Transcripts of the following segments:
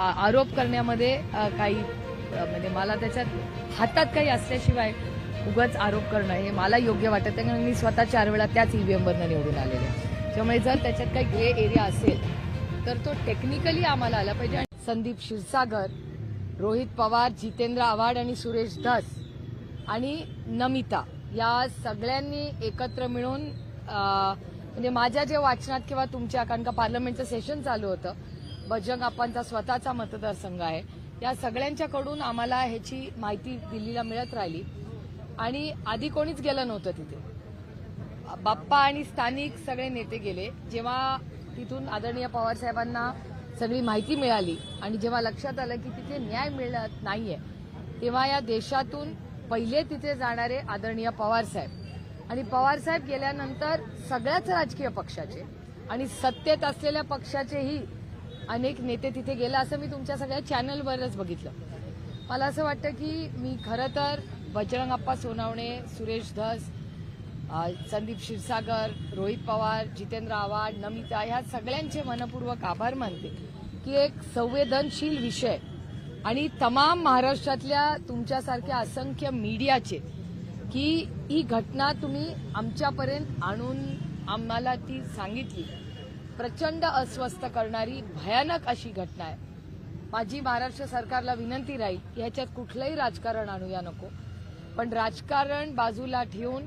आरोप करण्यामध्ये काही म्हणजे मला त्याच्यात हातात काही असल्याशिवाय उगाच आरोप करणं हे मला योग्य वाटत नाही. कारण मी स्वतः चार वेळा त्याच ईव्हीएमवरनं निवडून आलेले. त्यामुळे जर त्याच्यात काही ग्रे एरिया असेल तर तो टेक्निकली आम्हाला आला पाहिजे. आणि संदीप क्षीरसागर रोहित पवार जितेंद्र आव्हाड आणि सुरेश धस आणि नमिता या सगळ्यांनी एकत्र मिळून म्हणजे माझ्या जे वाचनात किंवा तुमच्या कारण का पार्लमेंटचं सेशन चालू होतं बजरंग आप्पांचा स्वतःचा मतदारसंघ आहे. या सगळ्यांच्याकडून आम्हाला ह्याची माहिती दिल्लीला मिळत राहिली. आणि आधी कोणीच गेलं नव्हतं तिथे. बाप्पा आणि स्थानिक सगळे नेते गेले. जेव्हा तिथून आदरणीय पवार साहेबांना सगळी माहिती मिळाली आणि जेव्हा लक्षात आलं की तिथे न्याय मिळत नाहीये तेव्हा या देशातून पहिले तिथे जाणारे आदरणीय पवार साहेब. आणि पवारसाहेब गेल्यानंतर सगळ्याच राजकीय पक्षाचे आणि सत्तेत असलेल्या पक्षाचेही अनेक नेते तिथे गेले असं मी तुमच्या सगळ्या चॅनलवरच बघितलं. मला असं वाटतं की मी खरं तर बजरंग अप्पा सोनावणे सुरेश धस संदीप क्षीरसागर रोहित पवार जितेंद्र आव्हाड नमिता ह्या सगळ्यांचे मनपूर्वक आभार मानते की एक संवेदनशील विषय आणि तमाम महाराष्ट्रातल्या तुमच्यासारख्या असंख्य मीडियाचे की ही घटना तुम्ही आमच्यापर्यंत आणून आम्हाला ती सांगितली. प्रचंड अस्वस्थ करणारी भयानक अशी घटना आहे. माझी महाराष्ट्र सरकारला विनंती राहील की ह्याच्यात कुठलंही राजकारण आणूया नको. पण राजकारण बाजूला ठेवून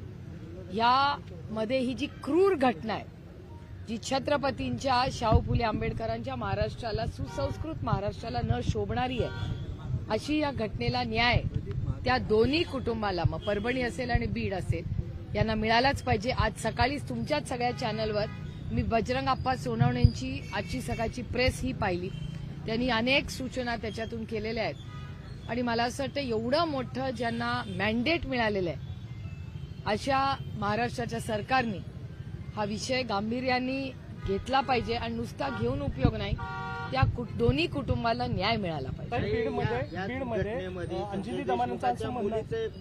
ह्यामध्ये ही जी क्रूर घटना आहे जी छत्रपतींच्या शाहू फुले आंबेडकरांच्या महाराष्ट्राला सुसंस्कृत महाराष्ट्राला न शोभणारी आहे अशी या घटनेला न्याय त्या दोन्ही कुटुंबाला मग परभणी असेल आणि बीड असेल यांना मिळालाच पाहिजे. आज सकाळीच तुमच्याच सगळ्या चॅनलवर मी बजरंग आप्पा सोनवणेंची आजची सकाळची प्रेस ही पाहिली. त्यांनी अनेक सूचना त्याच्यातून केलेल्या आहेत. आणि मला असं वाटतं एवढं मोठं ज्यांना मॅन्डेट मिळालेलं आहे अशा महाराष्ट्राच्या सरकारने हा विषय गांभीर्याने घेतला पाहिजे. आणि नुसता घेऊन उपयोग नाही. त्या कुट- दोन्ही कुटुंबाला न्याय मिळाला पाहिजे.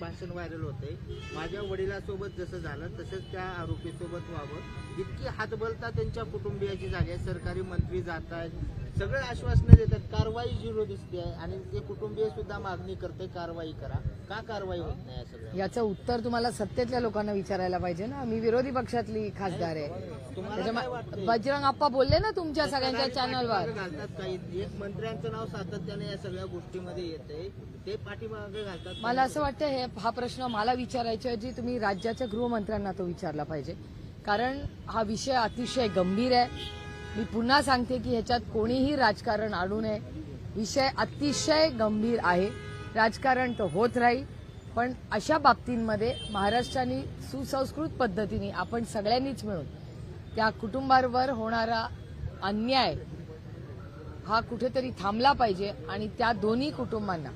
भाषण व्हायरल होते माझ्या वडिलासोबत जसं झालं तसंच त्या आरोपीसोबत व्हावं. इतकी हातबलता त्यांच्या कुटुंबियाची झाली आहे. सरकारी मंत्री जात आहेत सगळे आश्वासनं देतात कारवाई झिरो दिसते आहे आणि ते कुटुंबीय सुद्धा मागणी करते कारवाई करा. का कारवाई होत नाही या सगळ्या याचं उत्तर तुम्हाला सत्तेतल्या लोकांना विचारायला पाहिजे ना. मी विरोधी पक्षातली खासदार आहे. तुम्हाला काय त्याच्यामुळे वाटतंय? बजरंग आप्पा बोलले ना तुमच्या सगळ्यांच्या चॅनलवर घालतात काही. एक मंत्र्यांचं नाव सातत्याने या सगळ्या गोष्टीमध्ये येते ते पाठीमागे घालतात. मला असं वाटतं हे हा प्रश्न मला विचारायच्या ऐवजी तुम्ही राज्याच्या गृहमंत्र्यांना तो विचारला पाहिजे. कारण हा विषय अतिशय गंभीर आहे. मी पुन्हा सांगते की ह्याच्यात कोणीही राजकारण आणू नये. विषय अतिशय गंभीर आहे. राजकारण तर होत राहील पण अशा बाबतींमध्ये महाराष्ट्राने सुसंस्कृत पद्धतीने आपण सगळ्यांनीच मिळून त्या कुटुंबावर होणारा अन्याय हा कुठेतरी थांबला पाहिजे आणि त्या दोन्ही कुटुंबांना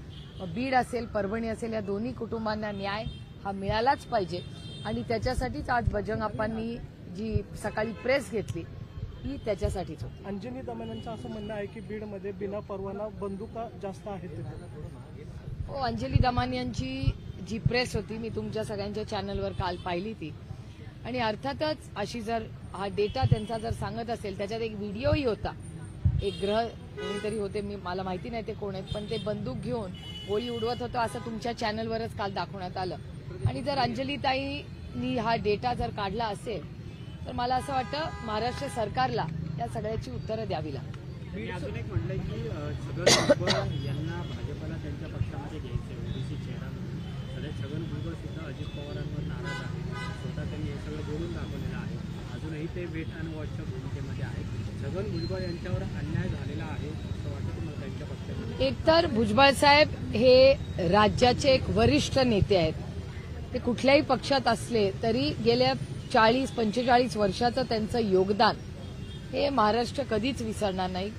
बीड असेल परभणी असेल या दोन्ही कुटुंबांना न्याय हा मिळालाच पाहिजे. आणि त्याच्यासाठीच आज बजरंग अप्पांनी जी सकाळी प्रेस घेतली ही त्याच्यासाठीच होती. अंजली दमानींचं असं म्हणणं आहे की बीडमध्ये बिना परवाना बंदुका जास्त आहेत हो अंजली दमान यांची जी प्रेस होती मी तुमच्या सगळ्यांच्या चॅनलवर काल पाहिली ती. आणि अर्थातच अशी जर हा डेटा त्यांचा जर सांगत असेल त्याच्यात एक व्हिडिओही होता. एक ग्रह कोणीतरी होते मी मला माहिती नाही ते कोण आहेत पण ते बंदूक घेऊन गोळी उडवत होतं असं तुमच्या चॅनलवरच काल दाखवण्यात आलं. आणि जर अंजलीताईंनी हा डेटा जर काढला असेल तर मला असं वाटतं महाराष्ट्र सरकारला या सगळ्याची उत्तरं द्यावी अजून एक म्हणलंय की अ, छगन भुजबळ यांना भाजपला त्यांच्या पक्षामध्ये घ्यायचं ओबीसी चेहरा म्हणून. सध्या छगन भुजबळ सुद्धा अजित पवारांवर नाराज आहे स्वतः त्यांनी हे सगळं बोलून दाखवलेलं आहे. अजूनही ते वेट अँड वॉचच्या भूमिकेमध्ये आहेत. छगन भुजबळ यांच्यावर अन्याय झालेला आहे असं वाटतं तुम्हाला त्यांच्या पक्षामध्ये? एकतर भुजबळ साहेब हे राज्याचे एक वरिष्ठ नेते आहेत. ते कुठल्याही पक्षात असले तरी गेल्या चाळीस पंचेचाळीस वर्षाचं त्यांचं योगदान हे महाराष्ट्र कधीच विसरणार नाही.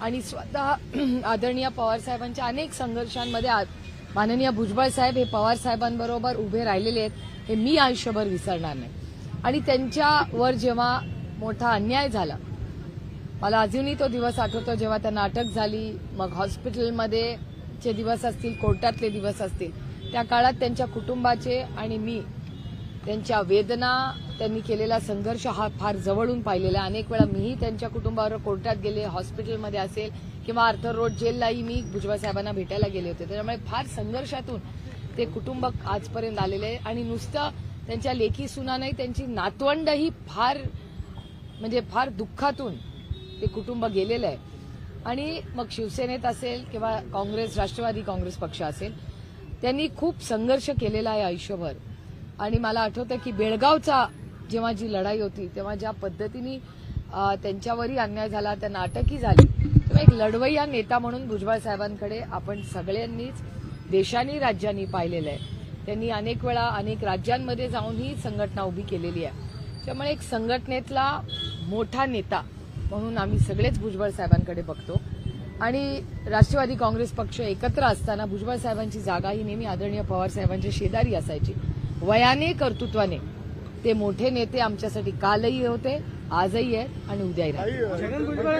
आणि स्वतः आदरणीय पवार साहेबांच्या अनेक संघर्षांमध्ये माननीय भुजबळ साहेब हे पवार साहेबांबरोबर उभे राहिलेले आहेत हे मी आयुष्यभर विसरणार नाही. आणि त्यांच्यावर जेव्हा मोठा अन्याय झाला मला अजूनही तो दिवस आठवतो जेव्हा त्यांना अटक झाली मग हॉस्पिटलमध्ये चे दिवस असतील कोर्टातले दिवस असतील त्या काळात त्यांच्या कुटुंबाचे आणि मी त्यांच्या वेदना त्यांनी केलेला संघर्ष हा फार जवळून पाहिलेला. आहे. अनेक वेळा मीही त्यांच्या कुटुंबावर कोर्टात गेले हॉस्पिटलमध्ये असेल किंवा आर्थर रोड जेललाही मी भुजबळ साहेबांना भेटायला गेले होते. त्याच्यामुळे फार संघर्षातून ते कुटुंब आजपर्यंत आलेले आहे. आणि नुसतं त्यांच्या लेखी सुना नाही त्यांची नातवंडही फार म्हणजे फार दुःखातून ते कुटुंब गेलेलं आहे. आणि मग शिवसेनेत असेल किंवा काँग्रेस राष्ट्रवादी काँग्रेस पक्ष असेल त्यांनी खूप संघर्ष केलेला आहे आयुष्यभर. आणि मला आठवतं की बेळगावचा जेव्हा जी लढाई होती तेव्हा ज्या पद्धतीने त्यांच्यावरही अन्याय झाला त्यांना अटकही झाली तेव्हा एक लढवय्या नेता म्हणून भुजबळ साहेबांकडे आपण सगळ्यांनीच देशांनी राज्यांनी पाहिलेलं आहे. त्यांनी अनेक वेळा अनेक राज्यांमध्ये जाऊन ही संघटना उभी केलेली आहे. त्यामुळे एक संघटनेतला मोठा नेता म्हणून आम्ही सगळेच भुजबळ साहेबांकडे बघतो. आणि राष्ट्रवादी काँग्रेस पक्ष एकत्र असताना भुजबळ साहेबांची जागा ही नेहमी आदरणीय पवार साहेबांच्या शेजारी असायची. वयाने कर्तृत्वाने. ते मोठे नेते आमच्यासाठी कालही होते आजही आहेत आणि उद्याही भुजबळ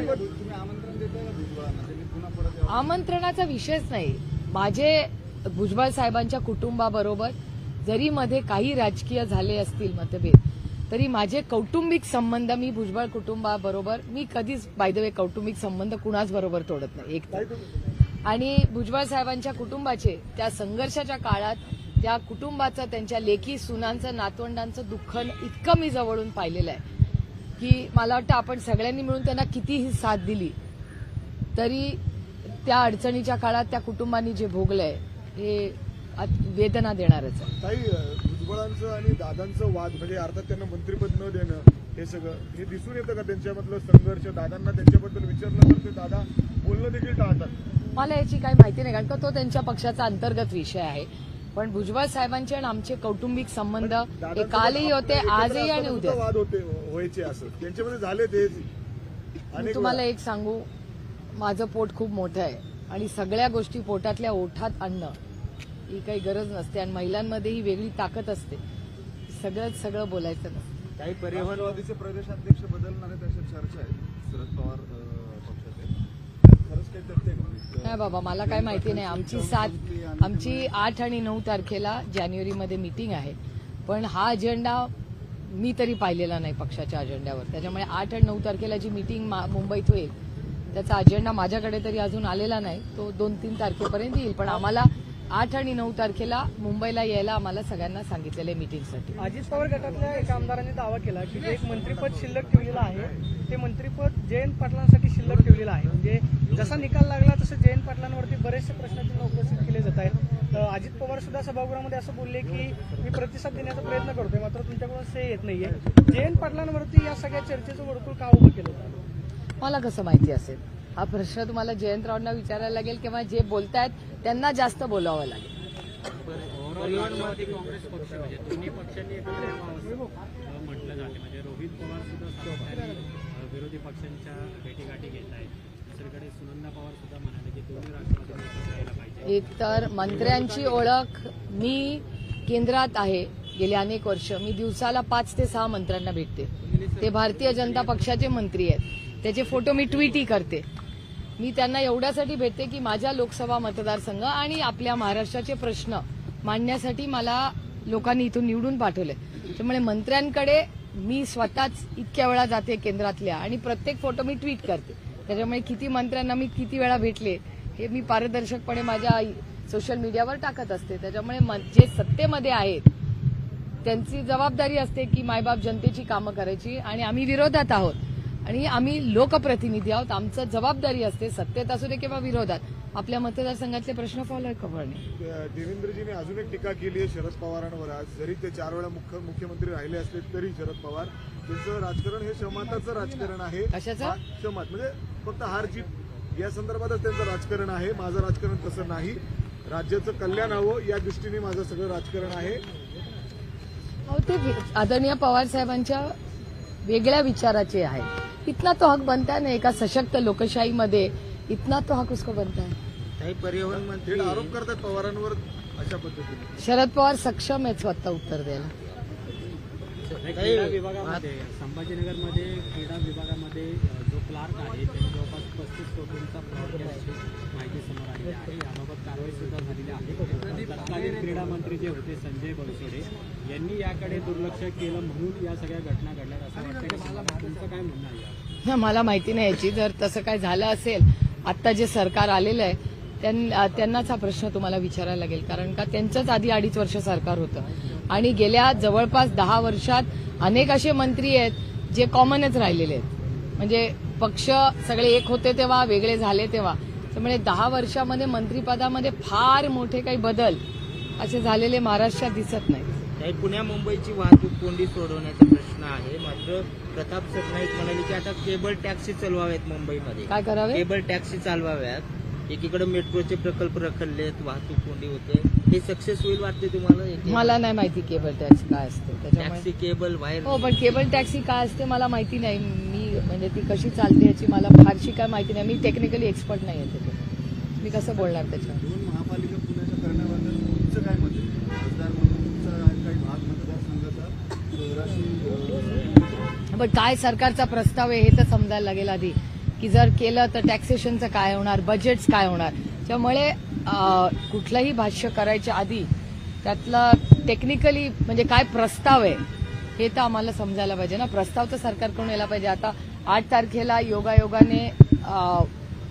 आमंत्रणाचा विषयच नाही. माझे भुजबळ साहेबांच्या कुटुंबाबरोबर जरी मध्ये काही राजकीय झाले असतील मतभेद तरी माझे कौटुंबिक संबंध मी भुजबळ कुटुंबाबरोबर मी कधीच बायदवे कौटुंबिक संबंध कुणाच बरोबर तोडत नाही एक तर. आणि भुजबळ साहेबांच्या कुटुंबाचे त्या संघर्षाच्या काळात त्या कुटुंबाचं त्यांच्या लेखी सुनांचं नातवंडांचं दुःख इतकं मी जवळून पाहिलेलं आहे की मला वाटतं आपण सगळ्यांनी मिळून त्यांना कितीही साथ दिली तरी त्या अडचणीच्या काळात त्या कुटुंबांनी जे भोगलंय हे वेदना देणारच आहे. काही भुजबळांचं आणि दादांचं वाद म्हणजे अर्थात त्यांना मंत्रीपद न देणं हे सगळं हे दिसून येतं का त्यांच्यामधलं संघर्ष? दादांना त्यांच्याबद्दल विचारलं तर ते दादा बोलणं देखील टाळतात. मला याची काही माहिती नाही कारण का तो त्यांच्या पक्षाचा अंतर्गत विषय आहे. पण भुजबळ साहेबांचे आणि आमचे कौटुंबिक संबंध हे कालही होते आजही आणि उद्या. वाद होते व्हायचे असं. त्यांच्यामध्ये झाले ते. अनेक तुम्हाला. एक सांगू माझं पोट खूप मोठं आहे आणि सगळ्या गोष्टी पोटातल्या ओठात आणणं ही काही गरज नसते आणि महिलांमध्ये ही वेगळी ताकद असते. सगळंच सगळं बोलायचं नसतं. काही परिवहन राष्ट्रवादीचे प्रदेशाध्यक्ष बदलणार आहेत अशा चर्चा आहेत. शरद पवार अं, पक्षाचे खरंच काही तथ्य आहे का? नाही बाबा मला काय माहिती नाही. आमची सात आमची आठ आणि नऊ तारखेला जानेवारीमध्ये मीटिंग आहे. पण हा अजेंडा मी तरी पाहिलेला नाही पक्षाच्या अजेंड्यावर त्याच्यामुळे आठ आणि नऊ तारखेला जी मीटिंग मुंबईत होईल त्याचा अजेंडा माझ्याकडे तरी अजून आलेला नाही. तो दोन तीन तारखेपर्यंत येईल. पण आम्हाला आठ आणि नऊ तारखेला मुंबईला यायला आम्हाला सगळ्यांना सांगितलेलं मीटिंगसाठी अजित पवार गटातल्या एका आमदारांनी दावा केला की एक मंत्रीपद शिल्लक ठेवलेलं आहे ते मंत्रीपद जयंत पाटलांसाठी शिल्लक ठेवलेलं आहे. म्हणजे जसा निकाल लागला तसं जयंत पाटलांवरती बरेचसे प्रश्न त्यांना उपस्थित केले जात आहेत. अजित पवार सुद्धा सभागृहामध्ये असं बोलले की मी प्रतिसाद देण्याचा प्रयत्न करतोय मात्र तुमच्याकडून से येत नाहीये. जयंत पाटलांवरती या सगळ्या चर्चेचं वर्तुळ का उभं केलं होतं? मला कसं माहिती असेल? हा प्रश्न तुम्हाला जयंतरावांना विचारायला लागेल किंवा जे बोलतायत त्यांना जास्त बोलावं लागेल. ओव्हरऑल राष्ट्रवादी काँग्रेस पक्ष म्हणजे दोन्ही पक्षांनी एकत्र यावं असं अ, म्हटलं जाते म्हणजे रोहित पवार सुद्धा विरोधी पक्षांच्या भेटीगाठी घेत आहेत एक तर मंत्र्यांची ओळख मी केंद्रात आहे. गेले अनेक वर्ष. मी दिवसाला पाच ते सहा मंत्र्यांना भेटते. ते भारतीय जनता पक्षाचे मंत्री आहेत. त्याचे फोटो मी ट्विटही करते. मी त्यांना एवढ्यासाठी भेटते की माझ्या लोकसभा मतदारसंघ आणि आपल्या महाराष्ट्राचे प्रश्न मांडण्यासाठी मला लोकांनी इथून निवडून पाठवले. त्यामुळे मंत्र्यांकडे मी स्वतःच इतक्या वेळा जाते केंद्रातल्या आणि प्रत्येक फोटो मी ट्विट करते. त्याच्यामुळे किती मंत्र्यांना मी किती वेळा भेटले हे मी पारदर्शकपणे माझ्या सोशल मीडियावर टाकत असते. त्याच्यामुळे जे सत्तेमध्ये आहेत त्यांची जबाबदारी असते की मायबाप जनतेची कामं करायची आणि आम्ही विरोधात आहोत. आणि आम्ही लोकप्रतिनिधी आहोत. आमचं जबाबदारी असते सत्तेत असू दे किंवा विरोधात. आपल्या मतदारसंघातले प्रश्न फॉलो करणे अ, देवेंद्रजींनी अजून एक टीका केली आहे शरद पवारांवर आज. जरी ते चार वेळा मुख्य मुख्यमंत्री राहिले असले तरी शरद पवार त्यांचं राजकारण हे क्षमताचं राजकारण आहे. कशाचं? क्षमत म्हणजे फक्त हार जीत. या संदर्भातच त्यांचं राजकारण आहे. माझं राजकारण तसं नाही. राज्याचं कल्याण हवं या दृष्टीने माझं सगळं राजकारण आहे. हो ते आदरणीय पवार साहेबांच्या वेगळ्या विचाराचे आहे इतना तो हक बनता है ना एका सशक्त लोकशाहीमध्ये? इतना तो हक उसको बनता है काही परिवहन मंत्री आरोप करतात पवारांवर अशा पद्धतीने. शरद पवार सक्षम आहेत स्वतः उत्तर द्यायला. क्रीडा विभागामध्ये संभाजीनगरमध्ये क्रीडा विभागामध्ये जो क्लार्क आहे त्याने जवळपास पस्तीस कोटींचा फ्रॉड केल्याची माहिती समोर आलेली आहे. याबाबत कारवाई सुद्धा झालेली आहे. तत्कालीन क्रीडा मंत्री जे होते संजय बनसोडे यांनी याकडे दुर्लक्ष केलं म्हणून या सगळ्या घटना घडल्यात असं वाटतं की? मला तुमचं काय म्हणणं आहे? हा, मला माहिती नाही याची. जर तसं काय झालं असेल आत्ता जे सरकार आलेलं आहे त्यांनाच हा प्रश्न तुम्हाला विचारायला लागेल. कारण का त्यांचंच आधी अडीच वर्ष सरकार होतं. आणि गेल्या जवळपास दहा वर्षात अनेक असे मंत्री आहेत जे कॉमनच राहिलेले आहेत. म्हणजे पक्ष सगळे एक होते तेव्हा वेगळे झाले तेव्हा. त्यामुळे दहा वर्षामध्ये मंत्रिपदामध्ये फार मोठे काही बदल असे झालेले महाराष्ट्रात दिसत नाहीत. काही पुण्या मुंबईची वाहतूक कोंडी सोडवण्याचा प्रश्न आहे. मात्र प्रताप सरनाईक म्हणाले की आता केबल टॅक्सी चालवाव्यात मुंबईमध्ये. काय करावे? केबल टॅक्सी चालवाव्यात. एकीकडे मेट्रोचे प्रकल्प रखडलेत वाहतूक कोंडी होते. हे सक्सेस होईल वाटते तुम्हाला? मला नाही माहिती केबल टॅक्सी काय असते. टॅक्सी केबल वायर हो पण केबल टॅक्सी काय असते मला माहिती नाही. मी म्हणजे ती कशी चालते याची मला फारशी काय माहिती नाही. मी टेक्निकली एक्सपर्ट नाही आहे त्याच्यात मी कसं बोलणार त्याच्यावर? दोन महापालिका पुण्याच्या करण्याबद्दल तुमचं काय मत आहे? खासदार म्हणून तुमचा काही भाग मतदारसंघाचा. शहराशी पण काय सरकारचा प्रस्ताव आहे हे तर समजायला लागेल आधी. की जर केलं तर टॅक्सेशनचं काय होणार? बजेट्स काय होणार? त्यामुळे कुठलंही भाष्य करायच्या आधी त्यातलं टेक्निकली म्हणजे काय प्रस्ताव आहे हे तर आम्हाला समजायला पाहिजे ना. प्रस्ताव तर सरकारकडून यायला पाहिजे. आता आठ तारखेला योगायोगाने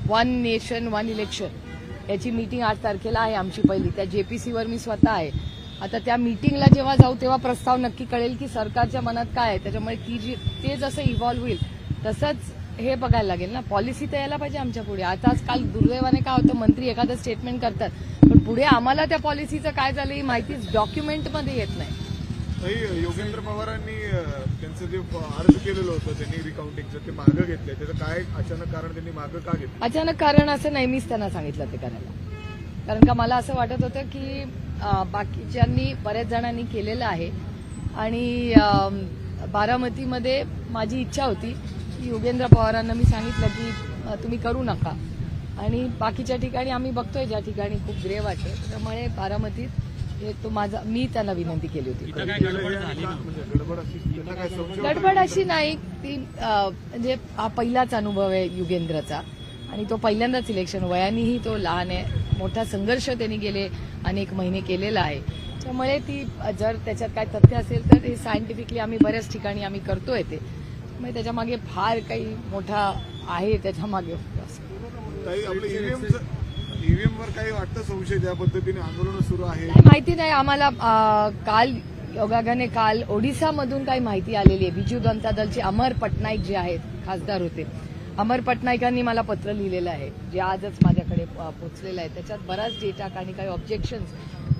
वन नेशन वन इलेक्शन याची मीटिंग आठ तारखेला आहे आमची पहिली. त्या जेपीसीवर मी स्वतः आहे. आता त्या मीटिंगला जेव्हा जाऊ तेव्हा प्रस्ताव नक्की कळेल की सरकारच्या मनात काय आहे. त्याच्यामुळे ती जी ते जसं इव्हॉल्व्ह होईल तसंच हे बघायला लागेल ना. पॉलिसी तर यायला पाहिजे आमच्या पुढे. आता काल दुर्दैवाने काय होतं मंत्री एखादं स्टेटमेंट करतात. पण पुढे आम्हाला त्या पॉलिसीचं काय झालं ही माहिती डॉक्युमेंटमध्ये येत नाही. योगेंद्र पवारांनी त्यांचं जे अर्ज केलेलं होतं त्यांनी रिकाउंटिंगचं ते मागं घेतलंय. त्याचं काय अचानक कारण त्यांनी मागं का घेतलं? अचानक कारण असं नेहमीच त्यांना सांगितलं ते करायला. कारण का मला असं वाटत होतं की बाकीच्यांनी बऱ्याच जणांनी केलेलं आहे. आणि बारामतीमध्ये माझी इच्छा होती की योगेंद्र पवारांना मी सांगितलं की तुम्ही करू नका. आणि बाकीच्या ठिकाणी आम्ही बघतोय ज्या ठिकाणी खूप ग्रेव वाटते त्यामुळे बारामतीत हे तो माझा मी त्यांना विनंती केली होती. गडबड अशी नाही ती म्हणजे हा पहिलाच अनुभव आहे युगेंद्रचा. आणि तो पहिल्यांदाच इलेक्शन वयानेही तो लहान आहे. मोठा संघर्ष त्यांनी गेले अनेक महिने केलेला आहे. त्यामुळे ती जर त्याच्यात काय तथ्य असेल तर हे सायंटिफिकली आम्ही बऱ्याच ठिकाणी आम्ही करतोय ते. त्यामुळे त्याच्यामागे फार काही मोठा आहे त्याच्यामागे. ईव्हीएम वर काही वाटतं संशय त्या पद्धतीने आंदोलन सुरू आहे? माहिती नाही. आम्हाला काल योगागाने काल ओडिसामधून काही माहिती आलेली आहे. बिजू जनता दलचे अमर पटनाईक जे आहेत खासदार होते अमर पटनाईकांनी मला पत्र लिहिलेलं आहे जे आजच माझ्याकडे पोचलेलं आहे. त्याच्यात बराच डेटा आणि काही ऑब्जेक्शन्स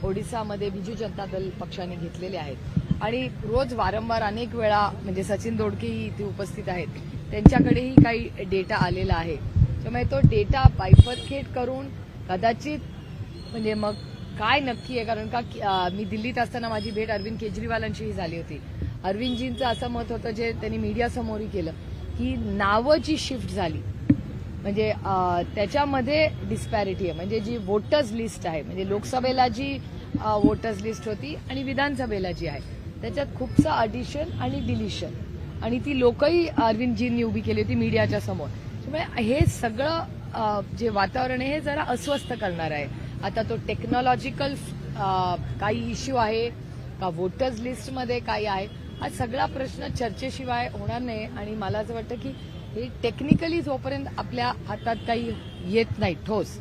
ओडिसामध्ये बिजू जनता दल पक्षाने घेतलेले आहेत. आणि रोज वारंवार अनेक वेळा म्हणजे सचिन दोडकेही इथे उपस्थित आहेत. त्यांच्याकडेही काही डेटा आलेला आहे. त्यामुळे तो डेटा बायफरखेट करून कदाचित म्हणजे मग काय नक्की आहे? कारण का मी दिल्लीत असताना माझी भेट अरविंद केजरीवालांशीही झाली होती. अरविंदजींचं असं मत होतं जे त्यांनी मीडियासमोरही केलं की नावं जी शिफ्ट झाली म्हणजे त्याच्यामध्ये डिस्पॅरिटी आहे. म्हणजे जी वोटर्स लिस्ट आहे म्हणजे लोकसभेला जी वोटर्स लिस्ट होती आणि विधानसभेला जी आहे त्याच्यात खूपसं अडिशन आणि डिलिशन आणि ती लोकही अरविंदजींनी उभी केली होती मीडियाच्या समोर. त्यामुळे हे सगळं जे वातावरण आहे हे जरा अस्वस्थ करणार आहे. आता तो टेक्नॉलॉजिकल काही इश्यू आहे का वोटर्स लिस्टमध्ये काही आहे हा सगळा प्रश्न चर्चेशिवाय होणार नाही. आणि मला असं वाटतं की हे टेक्निकली जोपर्यंत आपल्या हातात काही येत नाही ठोस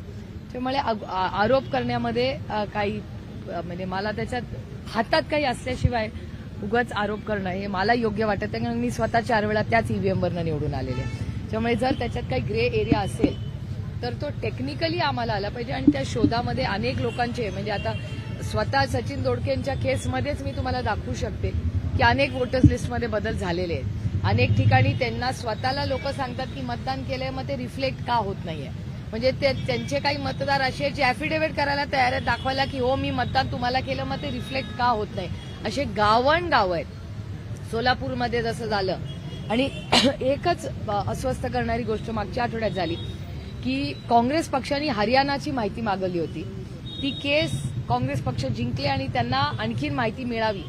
त्यामुळे आग- आरोप करण्यामध्ये काही म्हणजे मला त्याच्यात हातात काही असल्याशिवाय उगाच आरोप करणं हे मला योग्य वाटत नाही. कारण मी स्वतः चार वेळा त्याच ईव्हीएमवरनं निवडून आलेले. आहे. त्यामुळे जर त्याच्यात काही ग्रे एरिया असेल तर तो टेक्निकली आम्हाला आला पाहिजे. आणि त्या शोधामध्ये अनेक लोकांचे म्हणजे आता स्वतः सचिन दोडकेंच्या केसमध्येच मी तुम्हाला दाखवू शकते की अनेक वोटर्स लिस्टमध्ये बदल झालेले आहेत. अनेक ठिकाणी त्यांना स्वतःला लोक सांगतात की मतदान केलंय मग ते रिफ्लेक्ट का होत नाहीये? म्हणजे ते त्यांचे काही मतदार असे जे ऍफिडेव्हिट करायला तयार आहेत दाखवायला की हो मी मतदान तुम्हाला केलं मग ते रिफ्लेक्ट का होत नाही? असे गावण गाव आहेत. सोलापूरमध्ये जसं झालं. आणि एकच अस्वस्थ करणारी गोष्ट मागच्या आठवड्यात झाली की काँग्रेस पक्षाने हरियाणाची माहिती मागवली होती. ती केस काँग्रेस पक्ष जिंकले आणि त्यांना आणखीन माहिती मिळावी.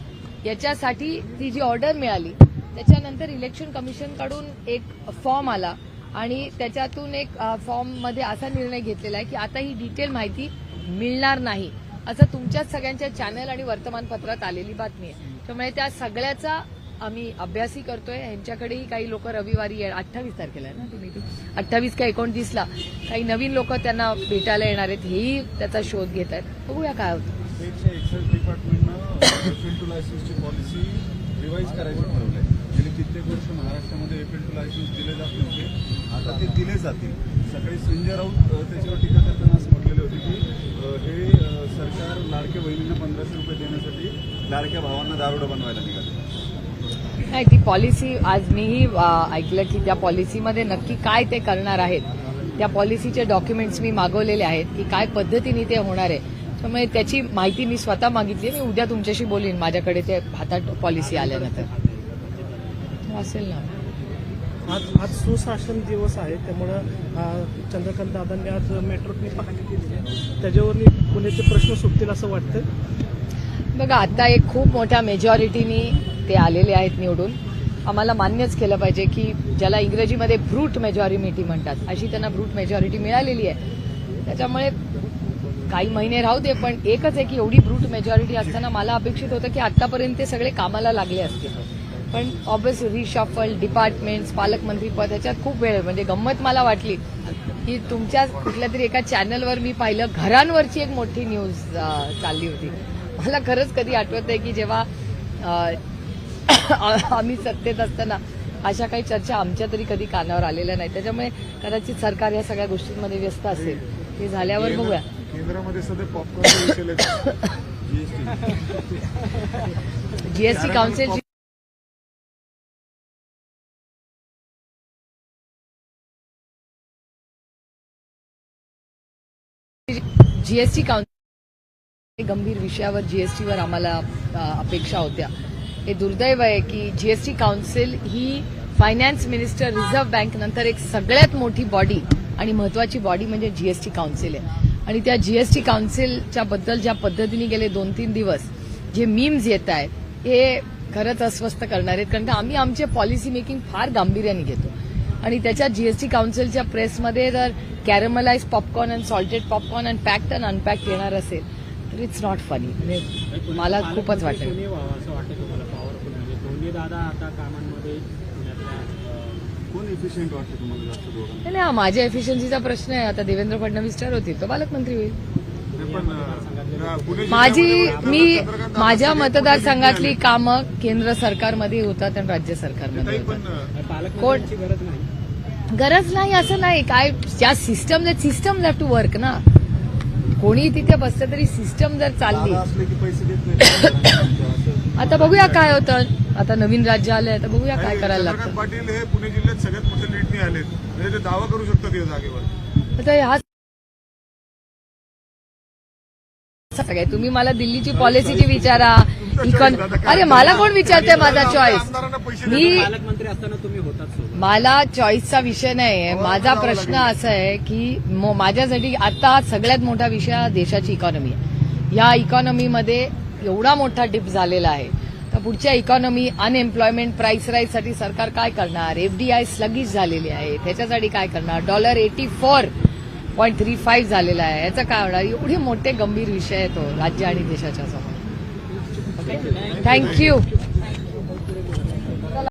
याच्यासाठी ती जी ऑर्डर मिळाली त्याच्यानंतर इलेक्शन कमिशनकडून एक फॉर्म आला आणि त्याच्यातून एक फॉर्ममध्ये असा निर्णय घेतलेला आहे की आता ही डिटेल माहिती मिळणार नाही. असं तुमच्याच सगळ्यांच्या चॅनल आणि वर्तमानपत्रात आलेली बातमी आहे. त्यामुळे त्या सगळ्याचा आम्ही अभ्यासही करतोय. यांच्याकडेही काही लोक रविवारी अठ्ठावीस तारखेला ना तुम्ही अठ्ठावीस का एकोणतीसला काही नवीन लोक त्यांना भेटायला येणार आहेत. हेही त्याचा शोध घेत आहेत. बघूया काय होतं. डिपार्टमेंटनं पॉलिसी रिवाईज करायची ठरवलं गेली कित्येक वर्ष महाराष्ट्रामध्ये एप्रिल टू लायसन्स दिले जात नव्हते आता ते दिले जातील. सकाळी संजय राऊत त्याच्यावर टीका करताना असं म्हटलेले होते की हे सरकार लाडक्या बहिणींना पंधराशे रुपये देण्यासाठी लाडक्या भावांना दारुडं बनवायला निघाले. नाही ती पॉलिसी आज मीही ऐकलं की त्या पॉलिसीमध्ये नक्की काय ते करणार आहेत. त्या पॉलिसीचे डॉक्युमेंट्स मी मागवलेले आहेत की काय पद्धतीने ते होणार आहे. त्यामुळे त्याची माहिती मी स्वतः मागितली मी उद्या तुमच्याशी बोलीन. माझ्याकडे ते हातात पॉलिसी आल्यानंतर. असेल ना? आज आज सुशासन दिवस आहे त्यामुळं चंद्रकांत दादांनी आज मेट्रोनी पाहणी केली आहे. त्याच्यावर पुण्याचे प्रश्न सुटतील असं वाटतं बघा आता एक खूप मोठ्या मेजॉरिटीनी ते आलेले आहेत निवडून. आम्हाला मान्यच केलं पाहिजे की ज्याला इंग्रजीमध्ये ब्रूट मेजॉरिटी म्हणतात अशी त्यांना ब्रूट मेजॉरिटी मिळालेली आहे. त्याच्यामुळे काही महिने राहू दे पण एकच आहे की एवढी ब्रूट मेजॉरिटी असताना मला अपेक्षित होतं की आतापर्यंत ते सगळे कामाला लागले असते पण ऑब्विस रिशफल डिपार्टमेंट्स पालकमंत्रीपद ह्याच्यात खूप वेळ. म्हणजे गंमत मला वाटली की तुमच्या कुठल्या तरी एका चॅनलवर मी पाहिलं घरांवरची एक मोठी न्यूज चालली होती. मला खरंच कधी आठवत आहे की जेव्हा आम्ही सत्तेत असताना अशा काही चर्चा आमच्या तरी कधी कानावर आलेल्या नाही त्याच्यामुळे कदाचित सरकार या सगळ्या गोष्टींमध्ये व्यस्त असेल. हे झाल्यावर बघूया. केंद्रामध्ये सध्या popcorn GST council GST council गंभीर विषयावर जीएसटीवर आम्हाला अपेक्षा होत्या. हे दुर्दैव आहे की जीएसटी काउन्सिल ही फायनान्स मिनिस्टर रिझर्व्ह बँक नंतर एक सगळ्यात मोठी बॉडी आणि महत्वाची बॉडी म्हणजे जीएसटी काउन्सिल आहे. आणि त्या जीएसटी काउन्सिलच्या बद्दल ज्या पद्धतीने गेले दोन तीन दिवस जे मीम्स येत आहेत हे खरंच अस्वस्थ करणार आहेत. कारण का आम्ही आमचे पॉलिसी मेकिंग फार गांभीर्याने घेतो. आणि त्याच्या जीएसटी काउन्सिलच्या प्रेसमध्ये जर caramelised popcorn and salted popcorn and packed and unpacked येणार असेल तर इट्स नॉट फनी म्हणजे मला खूपच वाटतं. म्हणजे नाही, हा माझ्या एफिशियन्सीचा प्रश्न आहे. आता देवेंद्र फडणवीस ठरवतील तो पालकमंत्री होईल. माझी मी माझ्या मतदारसंघातली कामं केंद्र सरकारमध्ये होतात आणि राज्य सरकारमध्ये होतात. पालकमंत्र्यांची गरज नाही. असं नाही. काय ज्या system system love to work ना. कोणी तिथे बसलं तरी सिस्टम जर चालली. आता बघूया काय होतं. आता नवीन राज्य आलंय आता बघूया काय करायला लागतं. पाटील हे पुणे जिल्ह्यात सगळ्यात मोठे लीडनी आलेत. म्हणजे ते दावा करू शकतात या जागेवर. आता ह्या सगळे तुम्ही मला दिल्लीची पॉलिसीची विचारा इकॉन अरे मला कोण विचारते माझा चॉईस मी मला चॉईसचा विषय नाही माझा प्रश्न असा आहे की माझ्यासाठी आता सगळ्यात मोठा विषय हा देशाची इकॉनॉमी आहे. या इकॉनॉमीमध्ये एवढा मोठा डिप झालेला आहे. तर पुढच्या इकॉनॉमी अनएम्प्लॉयमेंट प्राइस राईजसाठी सरकार काय करणार? एफडीआय स्लगिश झालेली आहे. त्याच्यासाठी काय करणार? Dollar eighty four point three five झालेला आहे. याचं काय होणार एवढे मोठे गंभीर विषय आहे तो राज्य आणि देशाच्या समोर. थँक्यू